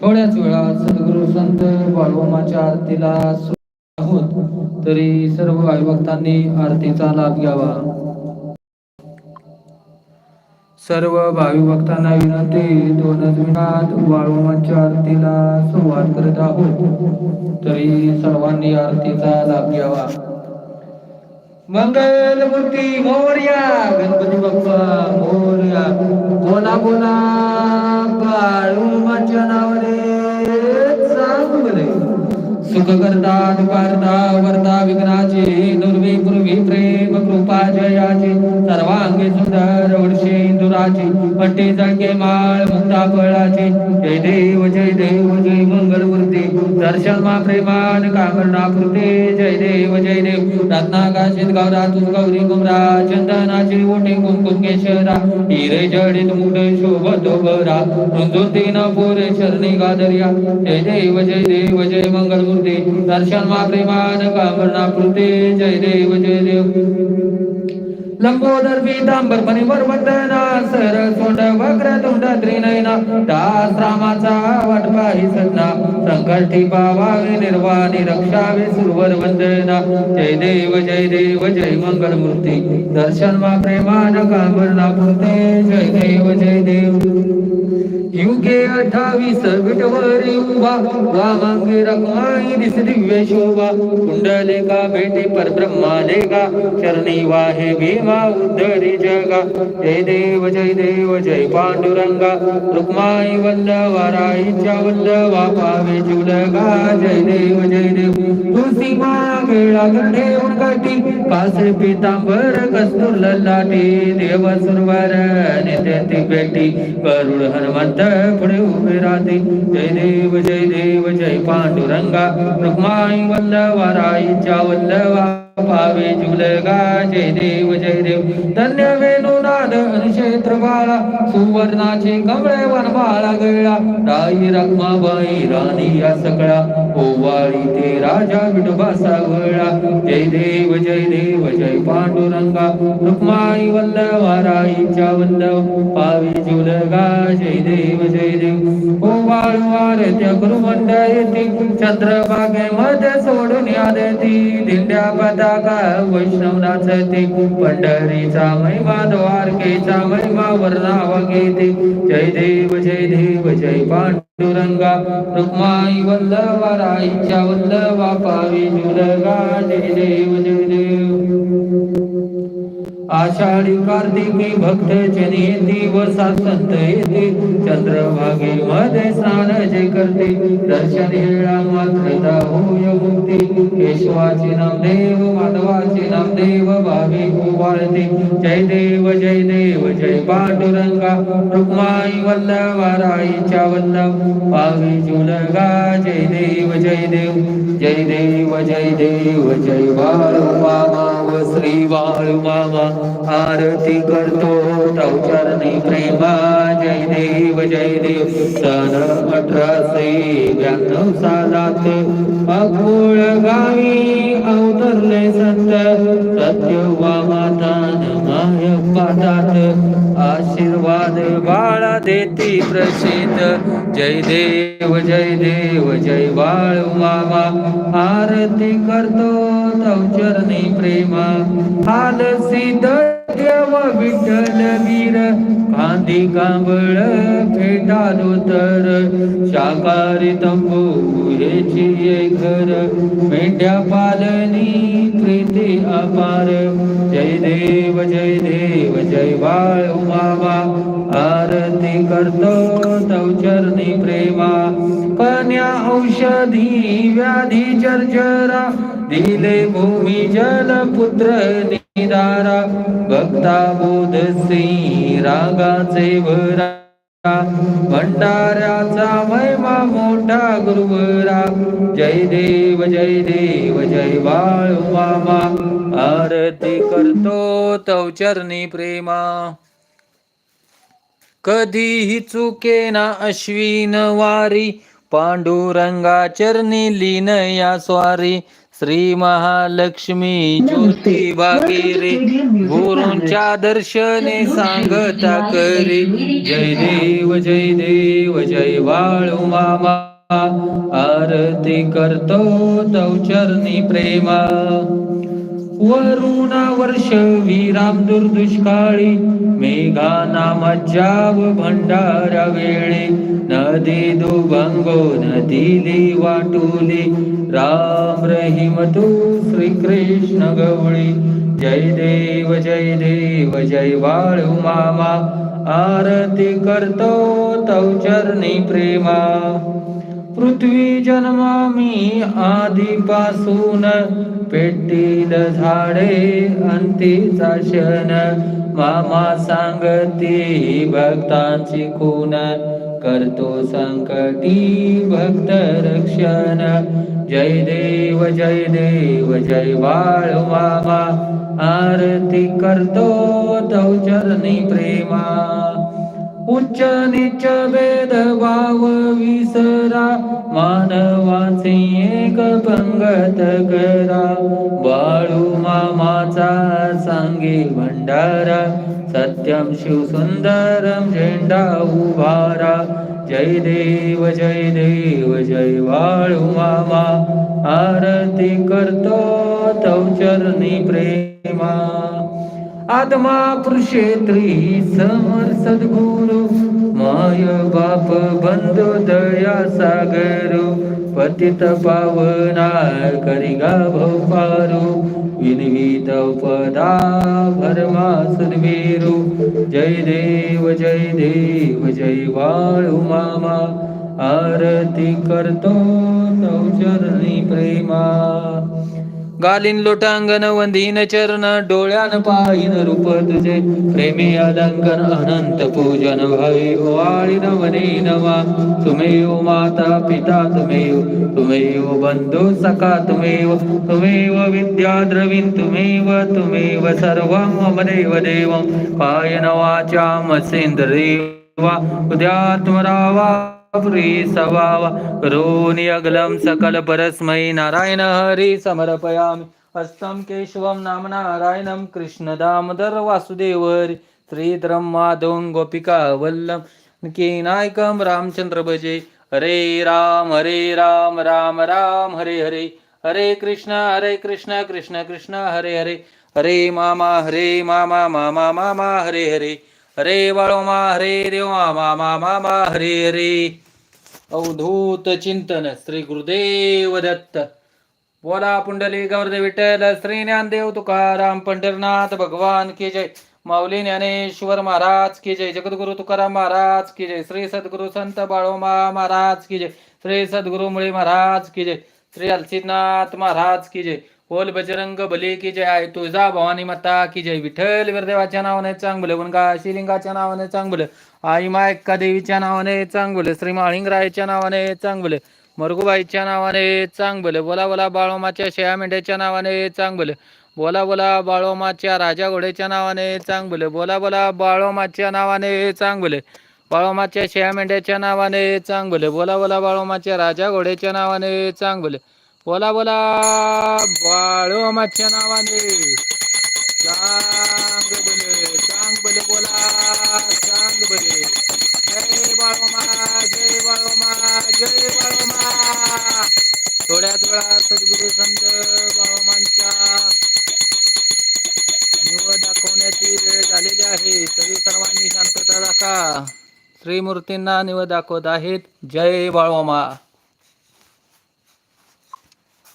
थोड्याच वेळात सद्गुरु संत बाळूमाच्या आरतीला आहोत तरी सर्व भाविभक्तांनी आरतीचा लाभ घ्यावा. सर्व भाविभक्तांना विनंती दोनच मिनिटात बाळूमाच्या आरतीला सुरुवात करत आहोत. तरी सर्वांनी आरतीचा लाभ घ्यावा. मंगल मूर्ती मोर्या गणपती बाप्पा मोर्या कोणा कोणा काळूमाच्या नावाने सांग बरे सुख करता दुपारता वरता विघ्नाचे दुर्वी पूर्वी प्रेम कृपा जयाचे सर्वांगे सुंदर वडशे इंदुराचे पट्टे जळके माळ मुक्ता फळाचे. जय देव जय देव जय मंगल मूर्ती दर्शन मा प्रेमान कामरणा पुरते. जय देव जय देव. रत्नाकाशित गौरा तुझ गौरी गुमरा चंदनाचे ओटे कुंकुम केशरा हिरे जडित मुठ शोभतो बरा रुंदुती न पोरे शरणी गादर्या जय देव जय देव जय मंगल मूर्ती दर्शन मा प्रेमान कामरणा कृती जय देव जय देव. लंबोदर पीतांबर मणिवर वंदना सर सोंड वक्र तोंड त्रिनयना दास रामाचा वाटपाही सदना संकटी पावावे निर्वाणी रक्षावे सुरवर वंदना. जय देव जय देव जय मंगल मूर्ती दर्शन मा प्रेमान कामरणा पुरते. जय देव जय देव. युगे अठावीस विटवरी उभा. वामांगे रखमाई दिस दिव्य शोभा. कुंडले का भेटे परब्रह्माले का चरणी वाहे भीमा. उद्धरी जगा जय देव जय देव जय पांडुरंगा रुक्माई वल्लवा राईच्या वल्लवा पावे जुलगा जय देव जय देव तुळशी मागेळा गंडे उनकटी कासे पितांबर कस्तूर ललाटी देव सुरवर नित्य बेटी करुण हनुमंत पुढे उभे राहते जय देव जय देव जय पांडुरंगा रुक्माई वल्लवा राईच्या वल्लवा पावे जुलगा जय देव जय देव. धन्य वेणुनाद क्षेत्र बाळा सुवर्णाचे कमळे वनमाळा गळा. राई रखमाबाई राणी या सगळा ओवाळी ते राजा विठोबा सावळा जय देव जय देव जय पांडुरंगा. रुक्माई वल्लवा राईच्या वल्लव पावे जुलगा जय देव जय देव. ओवाळ वारत्या गुरुमंड येते. चंद्रभागे मध्ये सोडून या देती दिंड्या पताका वैष्णवनाच ते पंढरीचा महिमा द्वारकेचा महिमा वर्णावा घेते. जय देव जय देव जय पांडुरंगा. रुक्माई वल्लवा राईच्या वल्लवा पावी जुलगा. जय देव जय देव. आषाढी कार्तिकी भक्त जनी येते व संत येते. चंद्रभागे मध्ये स्नान जे करते. दर्शन येळा मात्र होय मुक्ती केशवाचे नाम देव माधवाचे नाम देव भावे जय देव जय देव. पांडुरंगा रुक्माई वल्लभ राईच्या वल्लभ. पावी जुलगा जय देव जय देव जय देव जय देव जय बाळू मामा व श्री बाळू मामा. आरती करतो तव चरणी प्रेमा. जय देव जय देव सन अठराशे ब्याण्णव सालात. अकुळ गावी अवतरले संत. सत्यवा माता पाहतात आशीर्वाद बाळा देती प्रसिद्ध. जय देव जय देव जय बाळू मामा. आरती करतो तव चरणी प्रेमा. हाल सिद्ध देव विठ्ठल वीर कांदी कांबळ फेटालो तर शाकाहारी तंबू हेची घर मेंढ्या पालनी प्रीती अपार. जय देव जय देव जय बाळ उमावा. आरती करतो तव चरणी प्रेमा. कन्या औषधी व्याधी जर्जरा दिले भूमी जल पुत्र निदारा भक्ता बोध श्री रागाचे भरा भंडाऱ्याचा महिमा मोठा गुरुवरा. जय देव जय देव जय बाळ मामा. आरती करतो तवचरणी प्रेमा. कधीही चुके ना अश्विन वारी पांडुरंगा चरणी लीन या स्वारी. श्री महालक्ष्मी ज्योती बागेरे गुरूंच्या दर्शने सांगता करी. जय देव जय देव जय बाळू मामा. आरती करतो चरणी प्रेमा. वरुणा वर्ष विराम दुर्दुष्काळी मेघा नामाच्याव भंडारा वेळे. नदी दुभंगो नदीली वाटुली. राम रहीम तू श्रीकृष्ण गवळी. जय देव जय देव जय वाळू मामा. आरती करतो तव चरणी प्रेमा. पृथ्वी जन्मामी आधीपासून पेटील झाडे अंतीचा क्षण मामा सांगती भक्तांची खून करतो संकटी भक्त रक्षण. जय देव जय देव जय बाळ मामा आरती करतो तव चरणी प्रेमा. उच्च नीच भेद भाव विसरा. मानवाचे एक पंगत करा. बाळू मामाचा सांगे भंडारा. सत्यम शिव सुंदरम झेंडा उभारा. जय देव जय देव जय बाळू मामा. आरती करतो तव चरणी प्रेमा. आत्मा पुरुषेत्री समर सद्गुरु माय बाप बंधु दया सागरू पतित पावना करिगा भवपारू विनवीत पदा भरमा सद्वीरू जय देव जय देव जय बाळू मामा आरती करतो नवचरण गालीन लोटांगण वंदीन चरण डोळ्यान पाहिन रूप तुझे प्रेमी अलंकन अनंत पूजन भावे ओवाळी नवने नवा. तुमेव माता पिता तुमेव तुमेव बंधू सखा तुम्ही तुमेव विद्या द्रविण तुमेव तुमेव सर्व मदेव देवं पायन वाचा मसेंद्रिवा उद्यात्मरावा प्री करोनि अगलं सकल परस्मै नारायण हरि समर्पयामि. हस्तं केशवं नाम नारायणं कृष्णदामोदर वासुदेव हरि श्रीधरं माधवं गोपिका वल्लभ नायकं रामचंद्र भजे. हरे राम हरे राम राम राम हरे हरे. हरे कृष्ण हरे कृष्ण कृष्ण कृष्ण हरे हरे. हरे मामा हरे मामा मामा मामा हरे हरे. हरे बाळोमा हरे देवा मामा मामा हरे हरे. अवधूत चिंतन श्री गुरुदेव दत्त बोला पुंडली गौरदेव विठ्ठल श्री ज्ञानदेव तुकाराम पंढरनाथ भगवान की जय. माऊली ज्ञानेश्वर महाराज की जय. जगद्गुरु तुकाराम महाराज की जय. श्री सद्गुरु संत बाळोमा महाराज की जय. श्री सद्गुरु मुळे महाराज की जय. श्री अलसीनाथ महाराज की जय. बोल बजरंग बली की जय. आहे तुळजा भवानी माता की जय. विठ्ठल वीरदेवाच्या नावाने चांगलं वनगा शिलिंगाच्या नावाने चांगलं. आई मायक्का देवीच्या नावाने चांगले श्री माळिंगरायच्या नावाने चांगले मरगुबाईच्या नावाने चांगले बोला बोला बाळोमाच्या शेया मेंढ्याच्या नावाने चांगले बोला बोला बाळोमाच्या राजा घोड्याच्या नावाने चांगले बोला बोला बाळोमाच्या नावाने चांगले बाळोमाच्या शेया मेंढ्याच्या नावाने चांगले बोला बोला बाळोमाच्या राजा घोड्याच्या नावाने चांगले बोला बोला बाळोमाच्या नावाने चांग बले बोला सांग बरे. जय बाळोमा जय बाळोमा जय बाळोमा. थोड्याच वेळा सद्गुरु संत बाळोमांच्या निवड दाखवण्याची वेळ झालेली आहे. तरी सर्वांनी शांतता दाखा श्रीमूर्तींना निवड दाखवत आहेत. जय बाळोमा.